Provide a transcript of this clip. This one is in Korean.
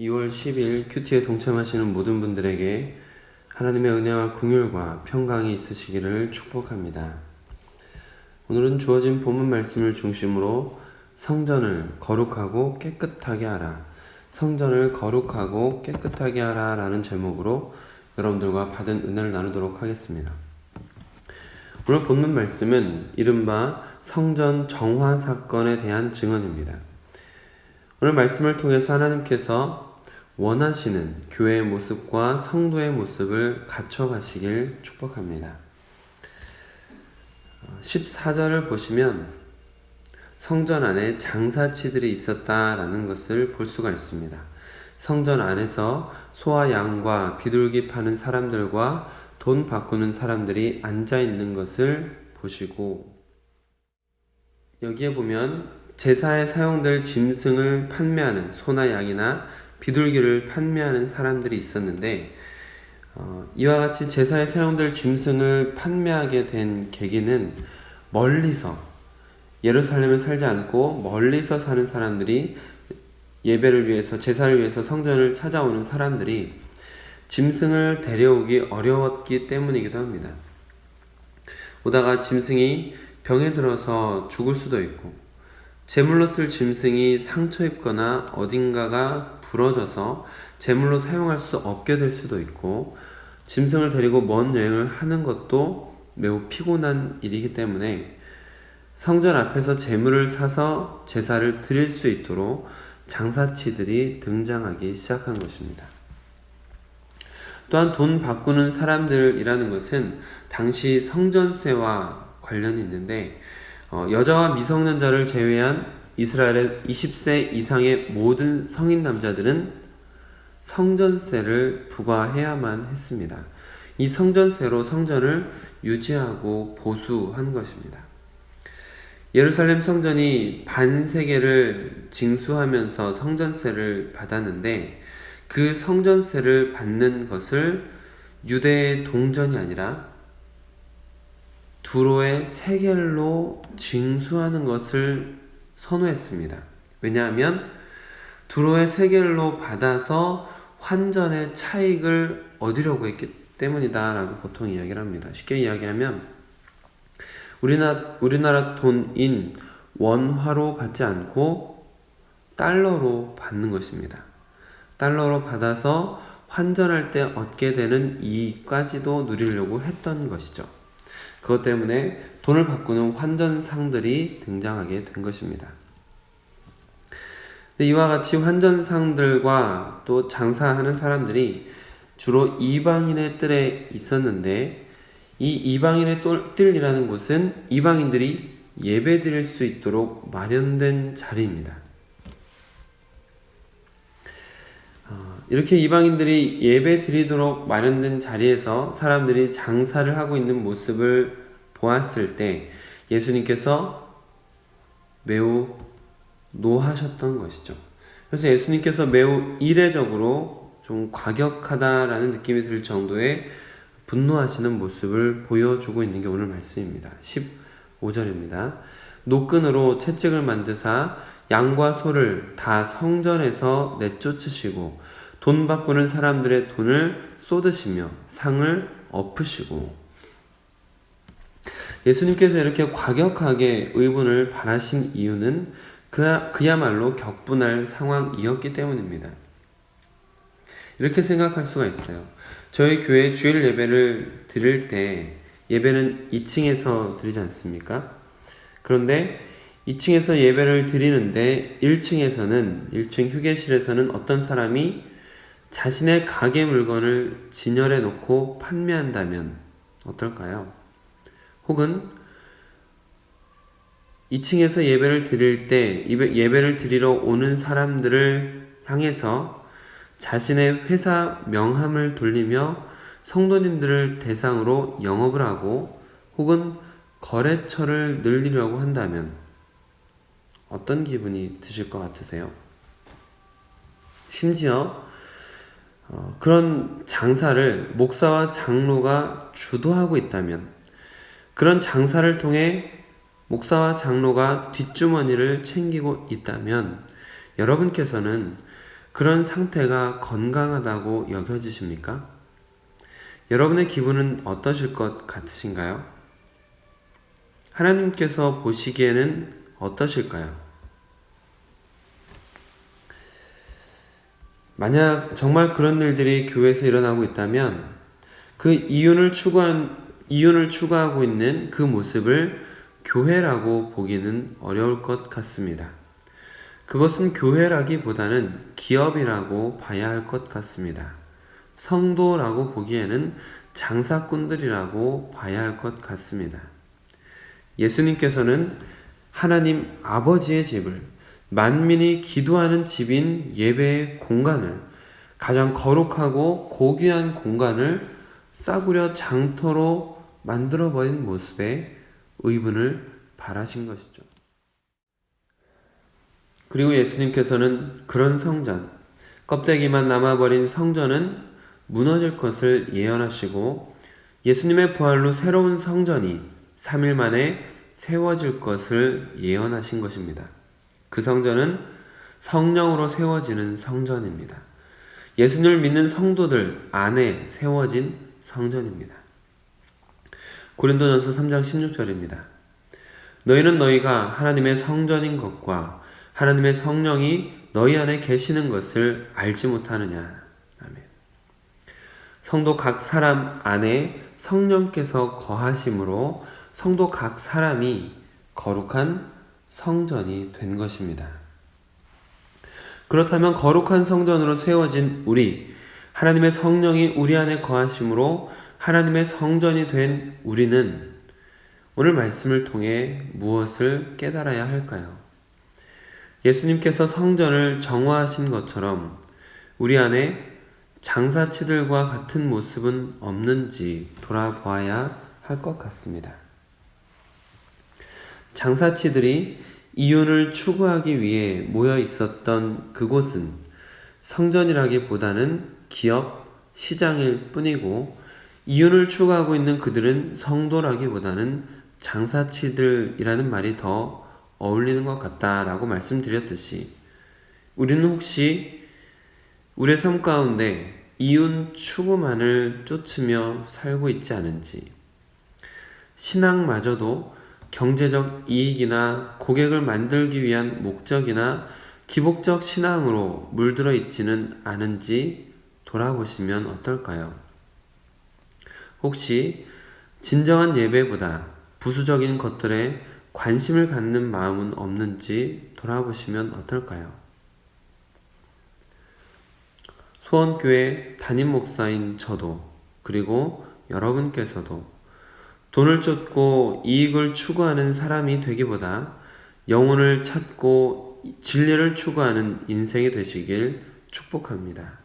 2월 10일 큐티에 동참하시는 모든 분들에게 하나님의 은혜와 긍휼과 평강이 있으시기를 축복합니다. 오늘은 주어진 본문 말씀을 중심으로 성전을 거룩하고 깨끗하게 하라. 성전을 거룩하고 깨끗하게 하라 라는 제목으로 여러분들과 받은 은혜를 나누도록 하겠습니다. 오늘 본문 말씀은 이른바 성전 정화 사건에 대한 증언입니다. 오늘 말씀을 통해서 하나님께서 원하시는 교회의 모습과 성도의 모습을 갖춰가시길 축복합니다. 14절을 보시면 성전 안에 장사치들이 있었다라는 것을 볼 수가 있습니다. 성전 안에서 소와 양과 비둘기 파는 사람들과 돈 바꾸는 사람들이 앉아 있는 것을 보시고 여기에 보면 제사에 사용될 짐승을 판매하는 소나 양이나 비둘기를 판매하는 사람들이 있었는데 어, 이와 같이 제사에 사용될 짐승을 판매하게 된 계기는 멀리서 예루살렘에 살지 않고 멀리서 사는 사람들이 예배를 위해서 제사를 위해서 성전을 찾아오는 사람들이 짐승을 데려오기 어려웠기 때문이기도 합니다. 오다가 짐승이 병에 들어서 죽을 수도 있고 제물로 쓸 짐승이 상처 입거나 어딘가가 부러져서 제물로 사용할 수 없게 될 수도 있고 짐승을 데리고 먼 여행을 하는 것도 매우 피곤한 일이기 때문에 성전 앞에서 제물을 사서 제사를 드릴 수 있도록 장사치들이 등장하기 시작한 것입니다. 또한 돈 바꾸는 사람들이라는 것은 당시 성전세와 관련이 있는데 어, 여자와 미성년자를 제외한 이스라엘의 20세 이상의 모든 성인 남자들은 성전세를 부과해야만 했습니다. 이 성전세로 성전을 유지하고 보수한 것입니다. 예루살렘 성전이 반세계를 징수하면서 성전세를 받았는데 그 성전세를 받는 것을 유대의 동전이 아니라 두로의 세겔로 징수하는 것을 선호했습니다. 왜냐하면 두로의 세겔로 받아서 환전의 차익을 얻으려고 했기 때문이다라고 보통 이야기를 합니다. 쉽게 이야기하면 우리나라, 우리나라 돈인 원화로 받지 않고 달러로 받는 것입니다. 달러로 받아서 환전할 때 얻게 되는 이익까지도 누리려고 했던 것이죠. 그것 때문에 돈을 바꾸는 환전상들이 등장하게 된 것입니다. 이와 같이 환전상들과 또 장사하는 사람들이 주로 이방인의 뜰에 있었는데 이 이방인의 뜰이라는 곳은 이방인들이 예배 드릴 수 있도록 마련된 자리입니다. 이렇게 이방인들이 예배 드리도록 마련된 자리에서 사람들이 장사를 하고 있는 모습을 보았을 때 예수님께서 매우 노하셨던 것이죠. 그래서 예수님께서 매우 이례적으로 좀 과격하다라는 느낌이 들 정도의 분노하시는 모습을 보여주고 있는 게 오늘 말씀입니다. 15절입니다. 노끈으로 채찍을 만드사 양과 소를 다 성전에서 내쫓으시고 돈 바꾸는 사람들의 돈을 쏟으시며 상을 엎으시고 예수님께서 이렇게 과격하게 의분을 바라신 이유는 그, 그야말로 격분할 상황이었기 때문입니다. 이렇게 생각할 수가 있어요. 저희 교회 주일 예배를 드릴 때 예배는 2층에서 드리지 않습니까? 그런데 2층에서 예배를 드리는데 1층에서는 1층 휴게실에서는 어떤 사람이 자신의 가게 물건을 진열해 놓고 판매한다면 어떨까요? 혹은 2층에서 예배를 드릴 때 예배를 드리러 오는 사람들을 향해서 자신의 회사 명함을 돌리며 성도님들을 대상으로 영업을 하고 혹은 거래처를 늘리려고 한다면 어떤 기분이 드실 것 같으세요? 심지어 어, 그런 장사를 목사와 장로가 주도하고 있다면 그런 장사를 통해 목사와 장로가 뒷주머니를 챙기고 있다면 여러분께서는 그런 상태가 건강하다고 여겨지십니까? 여러분의 기분은 어떠실 것 같으신가요? 하나님께서 보시기에는 어떠실까요? 만약 정말 그런 일들이 교회에서 일어나고 있다면 그 이윤을 추구한 이윤을 추구하고 있는 그 모습을 교회라고 보기는 어려울 것 같습니다. 그것은 교회라기보다는 기업이라고 봐야 할 것 같습니다. 성도라고 보기에는 장사꾼들이라고 봐야 할 것 같습니다. 예수님께서는 하나님 아버지의 집을 만민이 기도하는 집인 예배의 공간을 가장 거룩하고 고귀한 공간을 싸구려 장터로 만들어버린 모습에 의분을 바라신 것이죠. 그리고 예수님께서는 그런 성전, 껍데기만 남아버린 성전은 무너질 것을 예언하시고 예수님의 부활로 새로운 성전이 3일 만에 세워질 것을 예언하신 것입니다. 그 성전은 성령으로 세워지는 성전입니다. 예수님을 믿는 성도들 안에 세워진 성전입니다. 고린도전서 3장 16절입니다. 너희는 너희가 하나님의 성전인 것과 하나님의 성령이 너희 안에 계시는 것을 알지 못하느냐. 아멘. 성도 각 사람 안에 성령께서 거하심으로 성도 각 사람이 거룩한 성전이 된 것입니다. 그렇다면 거룩한 성전으로 세워진 우리, 하나님의 성령이 우리 안에 거하심으로 하나님의 성전이 된 우리는 오늘 말씀을 통해 무엇을 깨달아야 할까요? 예수님께서 성전을 정화하신 것처럼 우리 안에 장사치들과 같은 모습은 없는지 돌아보아야 할 것 같습니다. 장사치들이 이윤을 추구하기 위해 모여 있었던 그곳은 성전이라기보다는 기업, 시장일 뿐이고 이윤을 추구하고 있는 그들은 성도라기보다는 장사치들이라는 말이 더 어울리는 것 같다라고 말씀드렸듯이 우리는 혹시 우리의 삶 가운데 이윤 추구만을 쫓으며 살고 있지 않은지 신앙마저도 경제적 이익이나 고객을 만들기 위한 목적이나 기복적 신앙으로 물들어 있지는 않은지 돌아보시면 어떨까요? 혹시 진정한 예배보다 부수적인 것들에 관심을 갖는 마음은 없는지 돌아보시면 어떨까요? 소원교회 담임 목사인 저도 그리고 여러분께서도 돈을 쫓고 이익을 추구하는 사람이 되기보다 영혼을 찾고 진리를 추구하는 인생이 되시길 축복합니다.